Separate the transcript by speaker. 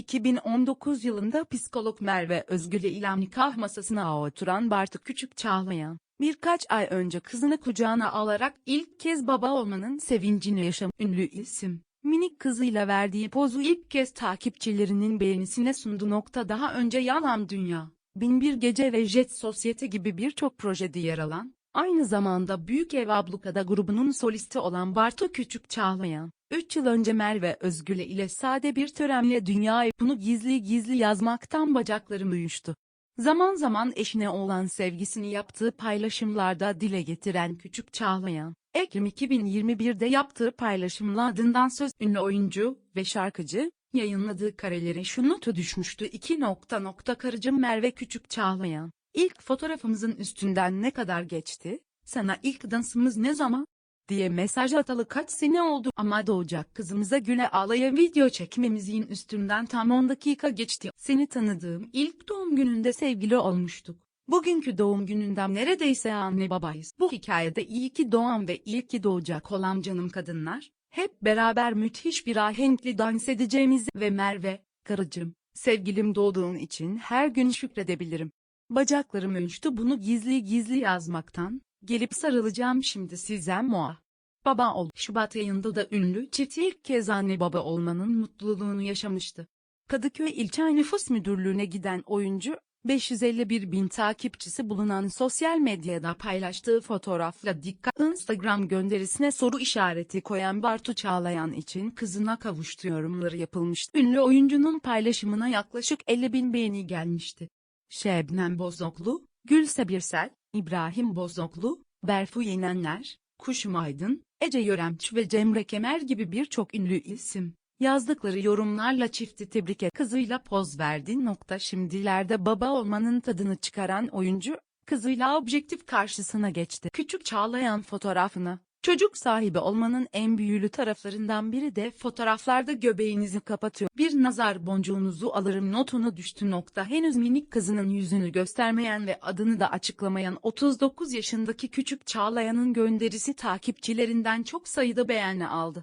Speaker 1: 2019 yılında psikolog Merve Özgül ile nikah masasına oturan Bartu Küçük Çağlayan, birkaç ay önce kızını kucağına alarak ilk kez baba olmanın sevincini yaşam ünlü isim. Minik kızıyla verdiği pozu ilk kez takipçilerinin beğenisine sundu. Nokta daha önce Yalan Dünya, Binbir Gece ve Jet Sosyete gibi birçok projede yer alan, aynı zamanda Büyük Ev Ablukada grubunun solisti olan Bartu Küçük Çağlayan, 3 yıl önce Merve Özgüle ile sade bir törenle dünyaya bunu gizli gizli yazmaktan bacaklarım uyuştu. Zaman zaman eşine olan sevgisini yaptığı paylaşımlarda dile getiren Küçük Çağlayan, Ekim 2021'de yaptığı paylaşımla adından söz ünlü oyuncu ve şarkıcı, yayınladığı karelere şu notu düşmüştü 2 nokta nokta karıcım Merve Küçük Çağlayan. İlk fotoğrafımızın üstünden ne kadar geçti? Sana ilk dansımız ne zaman? Diye mesaj atalı kaç sene oldu ama doğacak kızımıza güle ağlaya video çekmemizin üstünden tam 10 dakika geçti. Seni tanıdığım ilk doğum gününde sevgili olmuştuk. Bugünkü doğum gününden neredeyse anne babayız. Bu hikayede iyi ki doğan ve iyi ki doğacak olan canım kadınlar, hep beraber müthiş bir ahenkli dans edeceğimiz ve Merve, karıcığım, sevgilim doğduğun için her gün şükredebilirim. Bacaklarım ölçtü bunu gizli gizli yazmaktan, gelip sarılacağım şimdi size Moa. Baba ol. Şubat ayında da ünlü çift ilk kez anne baba olmanın mutluluğunu yaşamıştı. Kadıköy İlçe Nüfus Müdürlüğü'ne giden oyuncu, 551 bin takipçisi bulunan sosyal medyada paylaştığı fotoğrafla dikkat Instagram gönderisine soru işareti koyan Bartu Çağlayan için kızına kavuştu yorumları yapılmıştı. Ünlü oyuncunun paylaşımına yaklaşık 50 bin beğeni gelmişti. Şebnem Bozoklu, Gülse Birsel, İbrahim Bozoklu, Berfu Yenenler, Kuşum Aydın, Ece Yöremç ve Cemre Kemer gibi birçok ünlü isim. Yazdıkları yorumlarla çifti tebrik et. Kızıyla poz verdi. Nokta şimdilerde baba olmanın tadını çıkaran oyuncu, kızıyla objektif karşısına geçti. Küçük Çağlayan fotoğrafını, çocuk sahibi olmanın en büyülü taraflarından biri de fotoğraflarda göbeğinizi kapatıyor. Bir nazar boncuğunuzu alırım notunu düştü. Nokta henüz minik kızının yüzünü göstermeyen ve adını da açıklamayan 39 yaşındaki küçük Çağlayan'ın gönderisi takipçilerinden çok sayıda beğeni aldı.